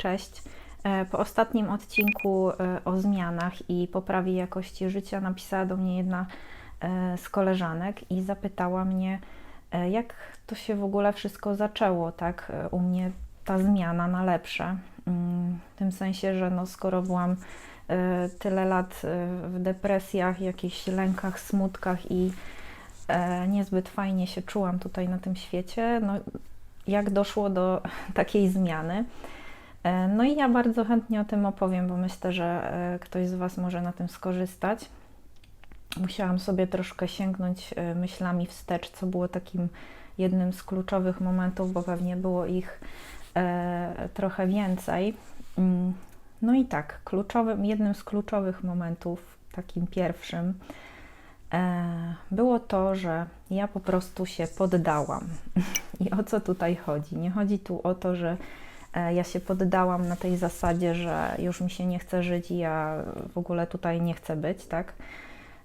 Cześć. E, Po ostatnim odcinku e, o zmianach i poprawie jakości życia napisała do mnie jedna e, z koleżanek i zapytała mnie, jak to się w ogóle wszystko zaczęło, tak? U mnie ta zmiana na lepsze. Mm, W tym sensie, że no, skoro byłam tyle lat w depresjach, jakichś lękach, smutkach i niezbyt fajnie się czułam tutaj na tym świecie, no jak doszło do takiej zmiany. E, No i ja bardzo chętnie o tym opowiem, bo myślę, że e, ktoś z Was może na tym skorzystać. Musiałam sobie troszkę sięgnąć e, myślami wstecz, co było takim jednym z kluczowych momentów, bo pewnie było ich trochę więcej. Mm, No i tak, kluczowym, jednym z kluczowych momentów, takim pierwszym, było to, że ja po prostu się poddałam. I o co tutaj chodzi? Nie chodzi tu o to, że ja się poddałam na tej zasadzie, że już mi się nie chce żyć i ja w ogóle tutaj nie chcę być, tak?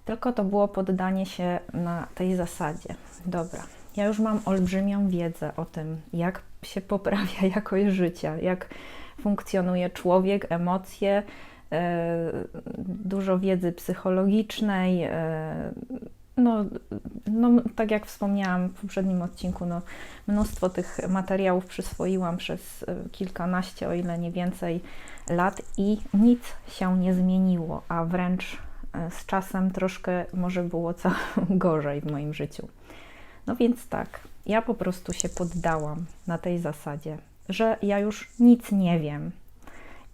Tylko to było poddanie się na tej zasadzie. Dobra, ja już mam olbrzymią wiedzę o tym, jak się poprawia jakość życia, jak funkcjonuje człowiek, emocje, e, dużo wiedzy psychologicznej. No, no, tak jak wspomniałam w poprzednim odcinku, no, mnóstwo tych materiałów przyswoiłam przez e, kilkanaście, o ile nie więcej lat i nic się nie zmieniło, a wręcz e, z czasem troszkę może było co gorzej w moim życiu. No więc tak, ja po prostu się poddałam na tej zasadzie, że ja już nic nie wiem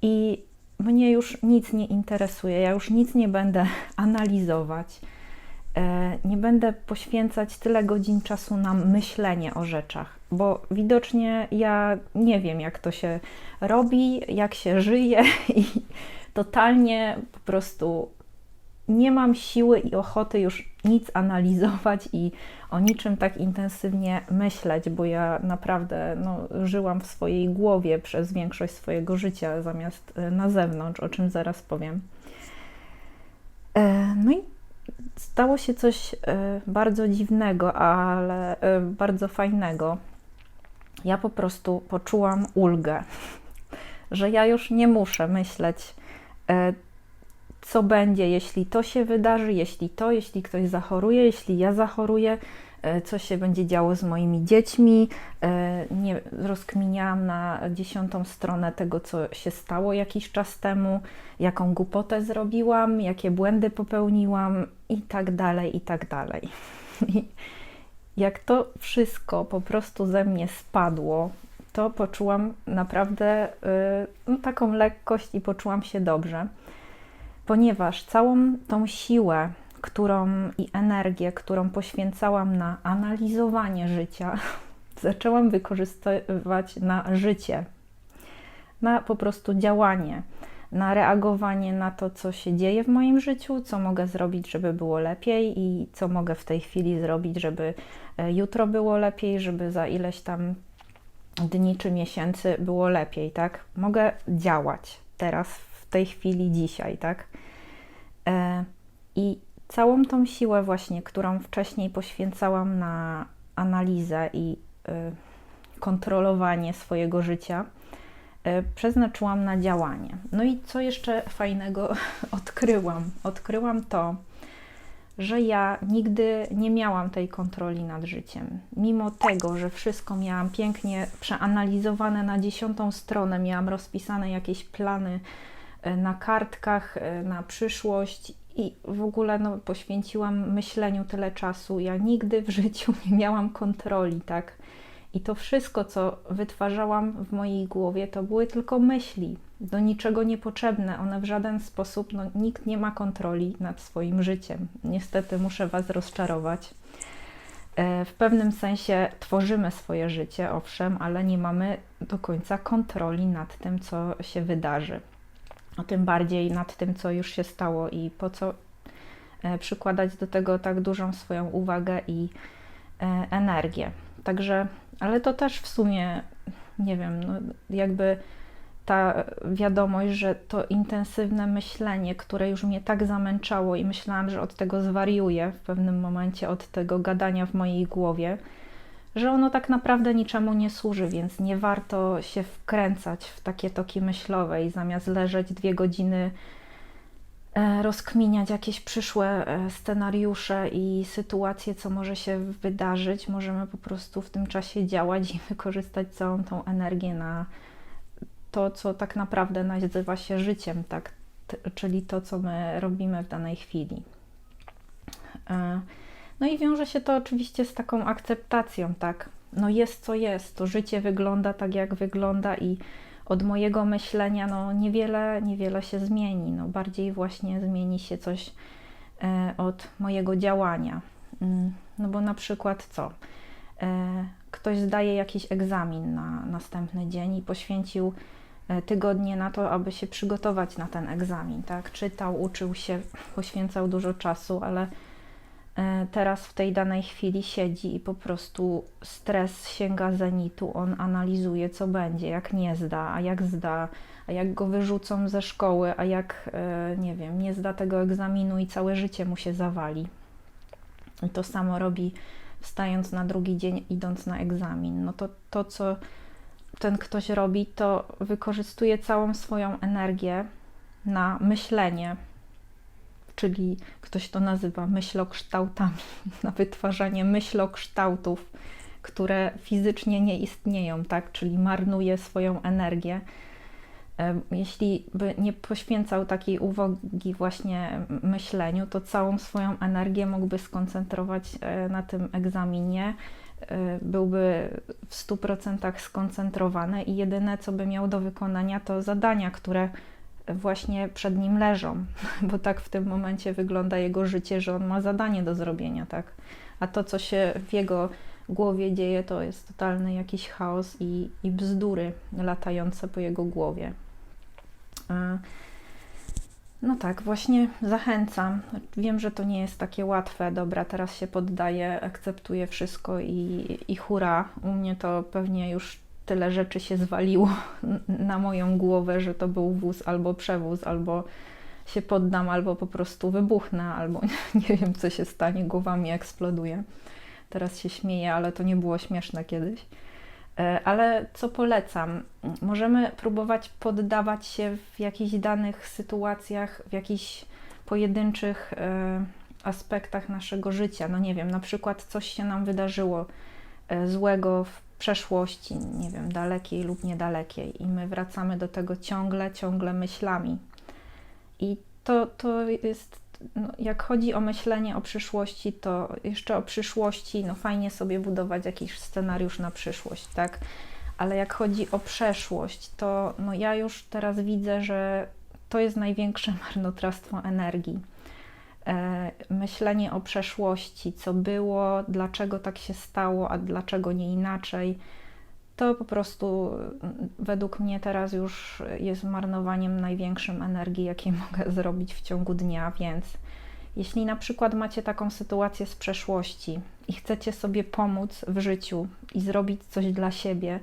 i mnie już nic nie interesuje, ja już nic nie będę analizować, nie będę poświęcać tyle godzin czasu na myślenie o rzeczach, bo widocznie ja nie wiem, jak to się robi, jak się żyje i totalnie po prostu nie mam siły i ochoty już nic analizować i o niczym tak intensywnie myśleć, bo ja naprawdę no, żyłam w swojej głowie przez większość swojego życia zamiast e, na zewnątrz, o czym zaraz powiem. E, No i stało się coś e, bardzo dziwnego, ale e, bardzo fajnego. Ja po prostu poczułam ulgę, że ja już nie muszę myśleć, e, co będzie, jeśli to się wydarzy, jeśli to, jeśli ktoś zachoruje, jeśli ja zachoruję, co się będzie działo z moimi dziećmi. E, Nie rozkminiałam na dziesiątą stronę tego, co się stało jakiś czas temu, jaką głupotę zrobiłam, jakie błędy popełniłam i tak dalej, i tak dalej. Jak to wszystko po prostu ze mnie spadło, to poczułam naprawdę y, no, taką lekkość i poczułam się dobrze ponieważ całą tą siłę, którą i energię, którą poświęcałam na analizowanie życia, zaczęłam wykorzystywać na życie, na po prostu działanie, na reagowanie na to, co się dzieje w moim życiu, co mogę zrobić, żeby było lepiej i co mogę w tej chwili zrobić, żeby e, jutro było lepiej, żeby za ileś tam dni czy miesięcy było lepiej, tak? Mogę działać teraz, w tej chwili, dzisiaj, tak? E, I całą tą siłę właśnie, którą wcześniej poświęcałam na analizę i e, kontrolowanie swojego życia, e, przeznaczyłam na działanie. No i co jeszcze fajnego odkryłam? Odkryłam to, że ja nigdy nie miałam tej kontroli nad życiem. Mimo tego, że wszystko miałam pięknie przeanalizowane na dziesiątą stronę, miałam rozpisane jakieś plany e, na kartkach, na przyszłość i w ogóle no, poświęciłam myśleniu tyle czasu. Ja nigdy w życiu nie miałam kontroli, tak? I to wszystko, co wytwarzałam w mojej głowie, to były tylko myśli, do niczego niepotrzebne. One w żaden sposób, no, nikt nie ma kontroli nad swoim życiem. Niestety muszę Was rozczarować. E, W pewnym sensie tworzymy swoje życie, owszem, ale nie mamy do końca kontroli nad tym, co się wydarzy. A tym bardziej nad tym, co już się stało i po co e, przykładać do tego tak dużą swoją uwagę i e, energię. Także, ale to też w sumie, nie wiem, no jakby ta wiadomość, że to intensywne myślenie, które już mnie tak zamęczało i myślałam, że od tego zwariuję w pewnym momencie, od tego gadania w mojej głowie, że ono tak naprawdę niczemu nie służy, więc nie warto się wkręcać w takie toki myślowe i zamiast leżeć dwie godziny, e, rozkminiać jakieś przyszłe e, scenariusze i sytuacje, co może się wydarzyć, możemy po prostu w tym czasie działać i wykorzystać całą tą energię na to, co tak naprawdę nazywa się życiem, tak? czyli to, co my robimy w danej chwili. E, no i wiąże się to oczywiście z taką akceptacją, tak? No jest co jest, to życie wygląda tak, jak wygląda i od mojego myślenia no niewiele, niewiele się zmieni. No bardziej właśnie zmieni się coś e, od mojego działania. Mm, no bo na przykład co? E, ktoś zdaje jakiś egzamin na następny dzień i poświęcił tygodnie na to, aby się przygotować na ten egzamin, tak? Czytał, uczył się, poświęcał dużo czasu, ale E, teraz w tej danej chwili siedzi i po prostu stres sięga zenitu, on analizuje, co będzie, jak nie zda, a jak zda, a jak go wyrzucą ze szkoły, a jak, e, nie wiem, nie zda tego egzaminu i całe życie mu się zawali. I to samo robi wstając na drugi dzień, idąc na egzamin. No to to, co ten ktoś robi, to wykorzystuje całą swoją energię na myślenie, czyli ktoś to nazywa myślokształtami, na wytwarzanie myślokształtów, które fizycznie nie istnieją, tak? czyli marnuje swoją energię. Jeśli by nie poświęcał takiej uwagi właśnie myśleniu, to całą swoją energię mógłby skoncentrować e, na tym egzaminie, e, byłby w 100% skoncentrowany i jedyne, co by miał do wykonania, to zadania, które właśnie przed nim leżą, bo tak w tym momencie wygląda jego życie, że on ma zadanie do zrobienia, tak? A to, co się w jego głowie dzieje, to jest totalny jakiś chaos i, i bzdury latające po jego głowie. No tak, właśnie zachęcam. Wiem, że to nie jest takie łatwe. Dobra, teraz się poddaję, akceptuję wszystko i, i hura. U mnie to pewnie już tyle rzeczy się zwaliło na moją głowę, że to był wóz albo przewóz, albo się poddam, albo po prostu wybuchnę, albo nie wiem, co się stanie, głowa mi eksploduje. Teraz się śmieję, ale to nie było śmieszne kiedyś. E, ale co polecam? Możemy próbować poddawać się w jakichś danych sytuacjach, w jakichś pojedynczych e, aspektach naszego życia. No nie wiem, na przykład coś się nam wydarzyło e, złego w przeszłości, nie wiem, dalekiej lub niedalekiej, i my wracamy do tego ciągle, ciągle myślami. I to, to jest, no, jak chodzi o myślenie o przyszłości, to jeszcze o przyszłości, no fajnie sobie budować jakiś scenariusz na przyszłość, tak? Ale jak chodzi o przeszłość, to no ja już teraz widzę, że to jest największe marnotrawstwo energii myślenie o przeszłości, co było, dlaczego tak się stało, a dlaczego nie inaczej, to po prostu mm, według mnie teraz już jest marnowaniem największym energii, jakiej mogę zrobić w ciągu dnia, więc jeśli na przykład macie taką sytuację z przeszłości i chcecie sobie pomóc w życiu i zrobić coś dla siebie,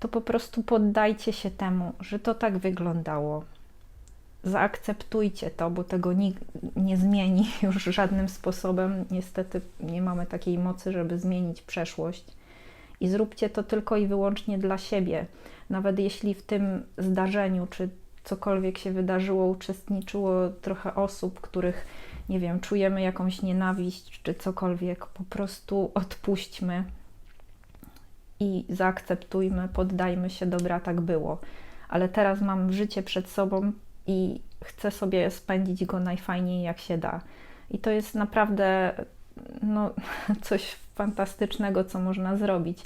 to po prostu poddajcie się temu, że to tak wyglądało, zaakceptujcie to, bo tego nikt nie zmieni już żadnym sposobem. Niestety nie mamy takiej mocy, żeby zmienić przeszłość. I zróbcie to tylko i wyłącznie dla siebie. Nawet jeśli w tym zdarzeniu, czy cokolwiek się wydarzyło, uczestniczyło trochę osób, których, nie wiem, czujemy jakąś nienawiść, czy cokolwiek, po prostu odpuśćmy i zaakceptujmy, poddajmy się, dobra, tak było. Ale teraz mam życie przed sobą, i chcę sobie spędzić go najfajniej jak się da. I to jest naprawdę no, coś fantastycznego, co można zrobić.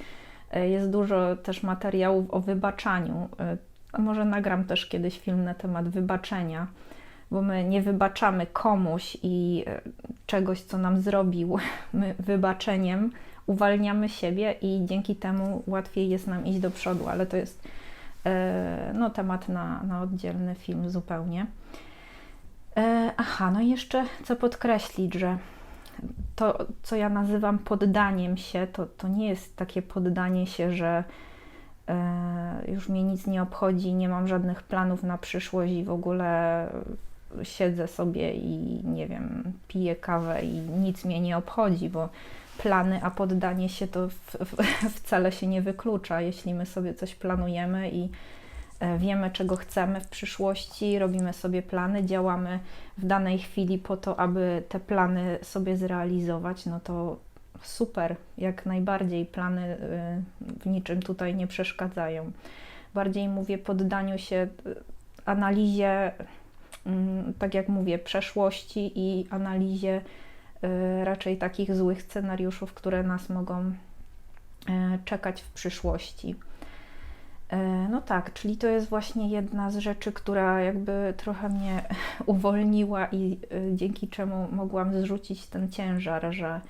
E, jest dużo też materiałów o wybaczaniu. E, może nagram też kiedyś film na temat wybaczenia, bo my nie wybaczamy komuś i e, czegoś, co nam zrobił. My wybaczeniem uwalniamy siebie i dzięki temu łatwiej jest nam iść do przodu, ale to jest no, temat na, na oddzielny film zupełnie. E, aha, no i jeszcze co podkreślić, że to, co ja nazywam poddaniem się, to, to nie jest takie poddanie się, że e, już mnie nic nie obchodzi, nie mam żadnych planów na przyszłość i w ogóle siedzę sobie i nie wiem, piję kawę i nic mnie nie obchodzi, bo plany, a poddanie się to w, w, wcale się nie wyklucza. Jeśli my sobie coś planujemy i e, wiemy, czego chcemy w przyszłości, robimy sobie plany, działamy w danej chwili po to, aby te plany sobie zrealizować, no to super, jak najbardziej plany y, w niczym tutaj nie przeszkadzają. Bardziej mówię poddaniu się y, analizie, mm, tak jak mówię, przeszłości i analizie raczej takich złych scenariuszów, które nas mogą czekać w przyszłości. No tak, czyli to jest właśnie jedna z rzeczy, która jakby trochę mnie uwolniła i dzięki czemu mogłam zrzucić ten ciężar, że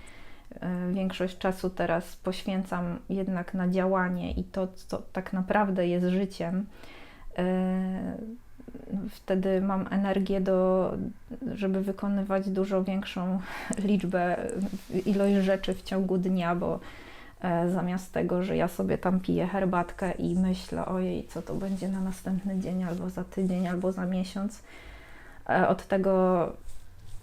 większość czasu teraz poświęcam jednak na działanie i to, co tak naprawdę jest życiem, wtedy mam energię do, żeby wykonywać dużo większą liczbę, ilość rzeczy w ciągu dnia, bo e, zamiast tego, że ja sobie tam piję herbatkę i myślę, ojej, co to będzie na następny dzień, albo za tydzień, albo za miesiąc, od tego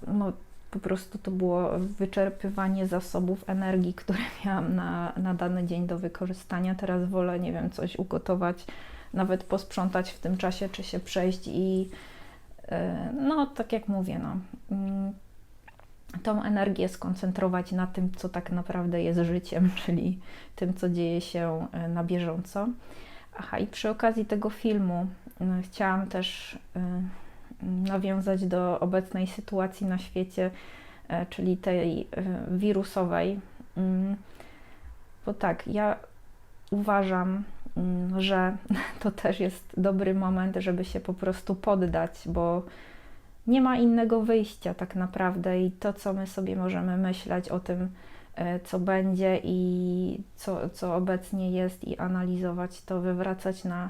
no, po prostu to było wyczerpywanie zasobów energii, które miałam na, na dany dzień do wykorzystania. Teraz wolę, nie wiem, coś ugotować, nawet posprzątać w tym czasie, czy się przejść i e, no, tak jak mówię, no, mm, tą energię skoncentrować na tym, co tak naprawdę jest życiem, czyli tym, co dzieje się e, na bieżąco. Aha, i przy okazji tego filmu e, chciałam też nawiązać do obecnej sytuacji na świecie, czyli tej wirusowej. Mm, bo tak, ja uważam, że to też jest dobry moment, żeby się po prostu poddać, bo nie ma innego wyjścia tak naprawdę i to, co my sobie możemy myśleć o tym, e, co będzie i co, co obecnie jest, i analizować to, wywracać na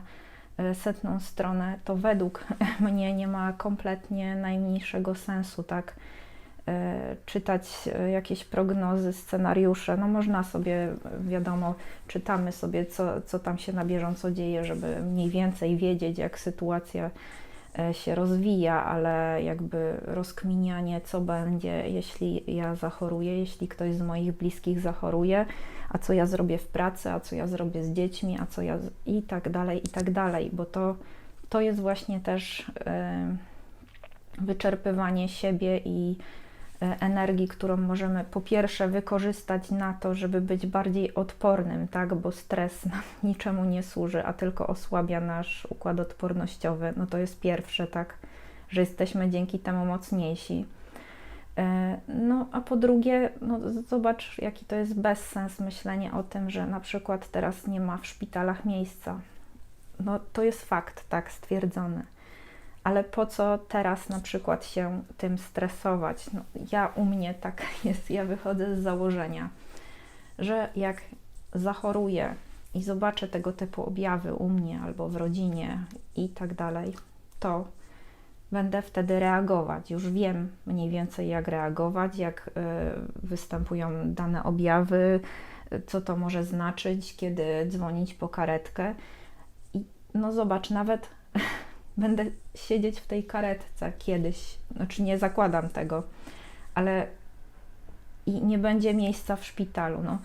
E, setną stronę, to według mnie nie ma kompletnie najmniejszego sensu, tak? E, czytać e, jakieś prognozy, scenariusze. No można sobie, wiadomo, czytamy sobie, co, co tam się na bieżąco dzieje, żeby mniej więcej wiedzieć, jak sytuacja się rozwija, ale jakby rozkminianie, co będzie, jeśli ja zachoruję, jeśli ktoś z moich bliskich zachoruje, a co ja zrobię w pracy, a co ja zrobię z dziećmi, a co ja z... i tak dalej, i tak dalej, bo to, to jest właśnie też wyczerpywanie siebie i energii, którą możemy po pierwsze wykorzystać na to, żeby być bardziej odpornym, tak, bo stres nam niczemu nie służy, a tylko osłabia nasz układ odpornościowy. No to jest pierwsze, tak, że jesteśmy dzięki temu mocniejsi E, no, a po drugie, no, zobacz, jaki to jest bezsens myślenie o tym, że na przykład teraz nie ma w szpitalach miejsca. No, to jest fakt, tak, stwierdzony. Ale po co teraz na przykład się tym stresować? No, ja u mnie tak jest, ja wychodzę z założenia, że jak zachoruję i zobaczę tego typu objawy u mnie albo w rodzinie i tak dalej, to będę wtedy reagować. Już wiem mniej więcej, jak reagować, jak y, występują dane objawy, co to może znaczyć, kiedy dzwonić po karetkę. I no zobacz, nawet będę siedzieć w tej karetce kiedyś, znaczy nie zakładam tego, ale i nie będzie miejsca w szpitalu. No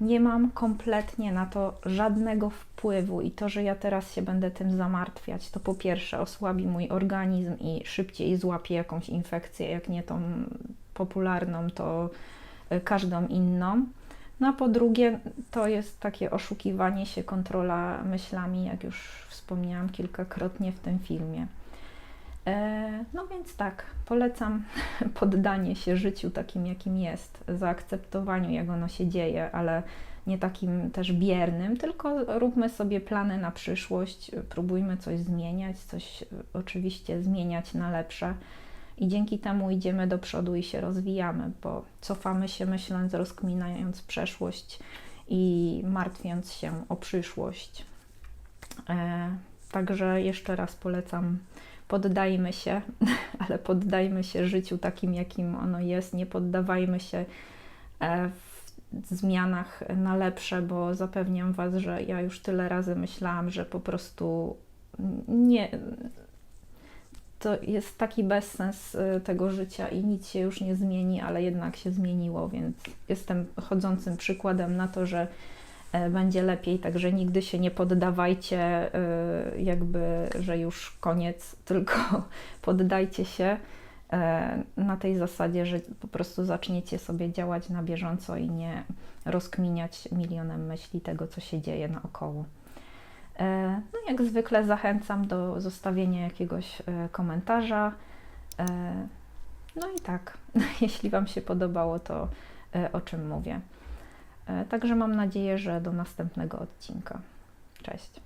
nie mam kompletnie na to żadnego wpływu i to, że ja teraz się będę tym zamartwiać, to po pierwsze osłabi mój organizm i szybciej złapie jakąś infekcję, jak nie tą popularną, to y, każdą inną. No a po drugie, to jest takie oszukiwanie się, kontrola myślami, jak już wspomniałam kilkakrotnie w tym filmie. E, no więc tak, polecam poddanie się życiu takim, jakim jest, zaakceptowaniu, jak ono się dzieje, ale nie takim też biernym, tylko róbmy sobie plany na przyszłość, próbujmy coś zmieniać, coś oczywiście zmieniać na lepsze i dzięki temu idziemy do przodu i się rozwijamy, bo cofamy się myśląc, rozkminając przeszłość i martwiąc się o przyszłość. E, także jeszcze raz polecam poddajmy się, ale poddajmy się życiu takim, jakim ono jest. Nie poddawajmy się e, w zmianach na lepsze, bo zapewniam Was, że ja już tyle razy myślałam, że po prostu nie. To jest taki bezsens y, tego życia i nic się już nie zmieni, ale jednak się zmieniło, więc jestem chodzącym przykładem na to, że e, będzie lepiej, także nigdy się nie poddawajcie, y, jakby, że już koniec, tylko poddajcie się e, na tej zasadzie, że po prostu zaczniecie sobie działać na bieżąco i nie rozkminiać milionem myśli tego, co się dzieje naokoło. E, No, jak zwykle zachęcam do zostawienia jakiegoś e, komentarza. E, No i tak, jeśli Wam się podobało, to o czym mówię. Także mam nadzieję, że do następnego odcinka. Cześć.